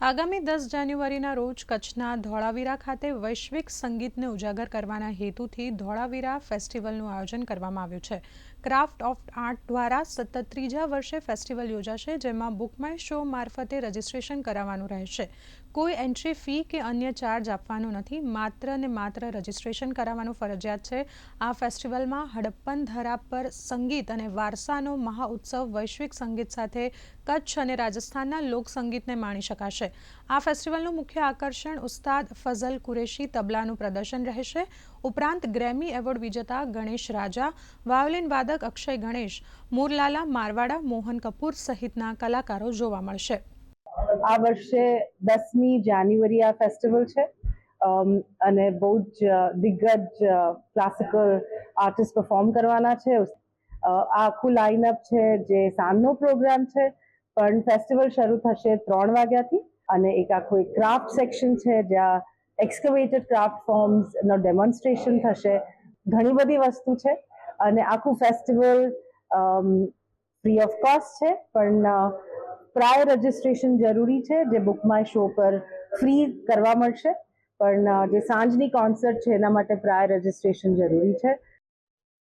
આગામી દસ જાન્યુઆરીના રોજ કચ્છના ધોળાવીરા ખાતે વૈશ્વિક સંગીતને ઉજાગર કરવાના હેતુથી ધોળાવીરા ફેસ્ટિવલનું આયોજન કરવામાં આવ્યું છે. ક્રાફ્ટ ઓફ આર્ટ દ્વારા સતત ત્રીજા વર્ષે ફેસ્ટિવલ યોજાશે, જેમાં બુકમાય શો મારફતે રજીસ્ટ્રેશન કરાવવાનું રહેશે. કોઈ એન્ટ્રી ફી કે અન્ય ચાર્જ આપવાનો નથી, માત્ર ને માત્ર રજીસ્ટ્રેશન કરાવવાનું ફરજિયાત છે. આ ફેસ્ટિવલમાં હડપ્પન ધરા પર સંગીત અને વારસાનો મહાઉત્સવ વૈશ્વિક સંગીત સાથે કચ્છ અને રાજસ્થાનના લોકસંગીતને માણી શકાશે. આ ફેસ્ટિવલનું મુખ્ય આકર્ષણ ઉસ્તાદ ફઝલ કુરેશી તબલાનું પ્રદર્શન રહેશે. ઉપરાંત ગ્રેમી એવોર્ડ વિજેતા ગણેશ રાજા, વાયોલિન વાદક અક્ષય ગણેશ, મુરલાલા મારવાડા, મોહન કપૂર સહિતના કલાકારો જોવા મળશે. આ વર્ષે દસમી જાન્યુઆરી આ ફેસ્ટિવલ છે. અને બહુ જ દિગ્ગજ ક્લાસિકલ આર્ટિસ્ટ પરફોર્મ કરવાના છે. આખું લાઇનઅપ છે જે સાંજનો પ્રોગ્રામ છે. પણ ફેસ્ટિવલ શરૂ થશે ત્રણ વાગ્યાથી. અને એક આખું એક ક્રાફ્ટ સેક્શન છે જ્યાં એક્સકવેટેડ ક્રાફ્ટ ફોર્મ્સનો ડેમોન્સ્ટ્રેશન થશે. ઘણી બધી વસ્તુ છે અને આખું ફેસ્ટિવલ ફ્રી ઓફ કોસ્ટ છે, પણ પ્રાયર પ્રાય રજિસ્ટ્રેશન જરૂરી છે, જે બુક માય શો પર ફ્રી કરવા મળશે. પણ જે સાંજની કોન્સર્ટ છે, એના માટે પ્રાય રજિસ્ટ્રેશન જરૂરી છે.